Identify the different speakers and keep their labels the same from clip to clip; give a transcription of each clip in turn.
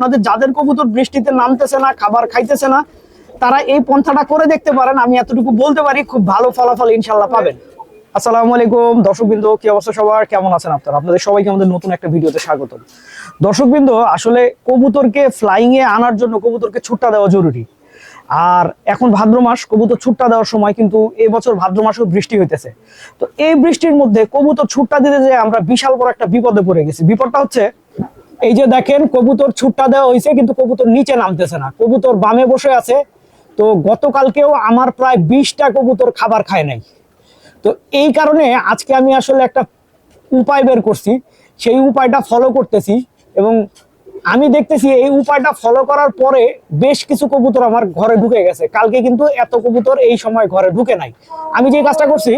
Speaker 1: আপনাদের যাদের কবুতর বৃষ্টিতে নামতেছে না, খাবার খাইতেছে না, তারা এই পন্থাটা করে দেখতে পারেন। আমি এতটুকু বলতে পারি, খুব ভালো ফলাফল ইনশাল্লাহ পাবেন। আসসালামু আলাইকুম, দর্শকবৃন্দ, কি অবস্থা সবার? কেমন আছেন আপনারা? আপনাদের সবাইকে আমাদের নতুন একটা ভিডিওতে স্বাগত দর্শকবৃন্দ, আসলে কবুতরকে ফ্লাইং এ আনার জন্য কবুতরকে ছুট্টা দেওয়া জরুরি। আর এখন ভাদ্র মাস, কবুতর ছুট্টা দেওয়ার সময় কিন্তু এবছর ভাদ্র মাসেও বৃষ্টি হইতেছে। তো এই বৃষ্টির মধ্যে কবুতর ছুট্টা দিতে যে আমরা বিশাল বড় একটা বিপদে পড়ে গেছি। বিপদটা হচ্ছে এই যে দেখেন, কবুতর ছুট্টা দেওয়া হয়েছে, কিন্তু কবুতর নিচে নামতেছে না। কবুতর বামে বসে আছে। তো গতকালকেও আমার প্রায় বিশটা কবুতর খাবার খায় নাই। তো এই কারণে আজকে আমি আসলে একটা উপায় বের করছি। সেই উপায়টা ফলো করতেছি এবং আমি দেখতেছি এই উপায়টা ফলো করার পরে বেশ কিছু কবুতর আমার ঘরে ঢুকে গেছে। কালকে কিন্তু এত কবুতর এই সময় ঘরে ঢুকে নাই। আমি যে কাজটা করছি,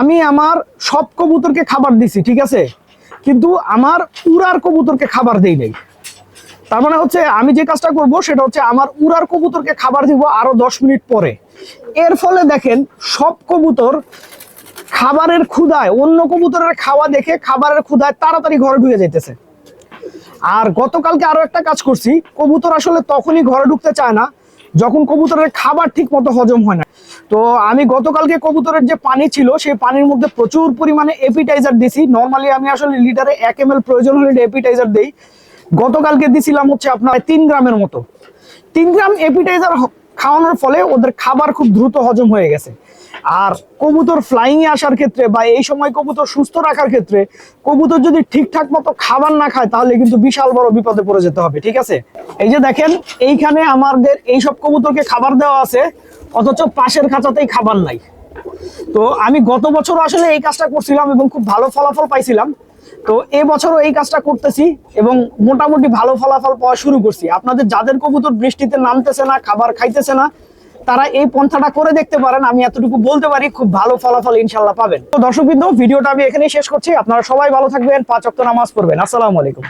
Speaker 1: আমি আমার সব কবুতরকে খাবার দিছি, ঠিক আছে? কিন্তু আমার উড়ার কবুতরকে খাবার দেই নাই। তার মানে হচ্ছে আমি যে কাজটা করব সেটা হচ্ছে আমার উড়ার কবুতরকে খাবার দিব আরও দশ মিনিট পরে। এর ফলে দেখেন সব কবুতর খাবারের ক্ষুধায়, অন্য কবুতরের খাওয়া দেখে খাবারের ক্ষুধায় তাড়াতাড়ি ঘরে ঢুকে যাইতেছে। আর গতকালকে আরও একটা কাজ করছি, কবুতর আসলে তখনই ঘরে ঢুকতে চায় না যখন কবুতরের খাবার ঠিক মতো হজম হয় না। তো আমি গতকালকে কবুতরের যে পানি ছিল, সেই পানির মধ্যে প্রচুর পরিমাণে এপিটাইজার দিছি। নর্মালি আমি আসলে লিটারে এক এম প্রয়োজন হলে এপিটাইজার দেই। গতকালকে দিছিলাম হচ্ছে আপনার তিন গ্রামের মতো। তিন গ্রাম এপিটাইজার খাওয়ানোর ফলে ওদের খাবার খুব দ্রুত হজম হয়ে গেছে। আর কবুতর ফ্লাইং এ আসার ক্ষেত্রে বা এই সময় কবুতর সুস্থ রাখার ক্ষেত্রে কবুতর যদি ঠিকঠাক মতো খাবার না খায়, তাহলে কিন্তু বিশাল বড় বিপদে পড়ে যেতে হবে, ঠিক আছে? এই যে দেখেন, এইখানে আমাদের এই সব কবুতরকে খাবার দেওয়া আছে, অথচ পাশের খাঁচাতেই খাবার নাই। তো আমি গত বছর আসলে এই কাজটা করছিলাম এবং খুব ভালো ফলাফল পাইছিলাম। তো এবছরও এই কাজটা করতেছি এবং মোটামুটি ভালো ফলাফল পাওয়া শুরু করছি। আপনাদের যাদের কবুতর বৃষ্টিতে নামতেছে না, খাবার খাইতেছে না, তারা এই পন্থাটা করে দেখতে পারেন। আমি এতটুকু বলতে পারি, খুব ভালো ফলাফল ইনশাল্লাহ পাবেন। তো দর্শকবৃন্দ, ভিডিওটা আমি এখানেই শেষ করছি। আপনারা সবাই ভালো থাকবেন, পাঁচ অক্ট নামাজ পড়বেন। আসসালামু আলাইকুম।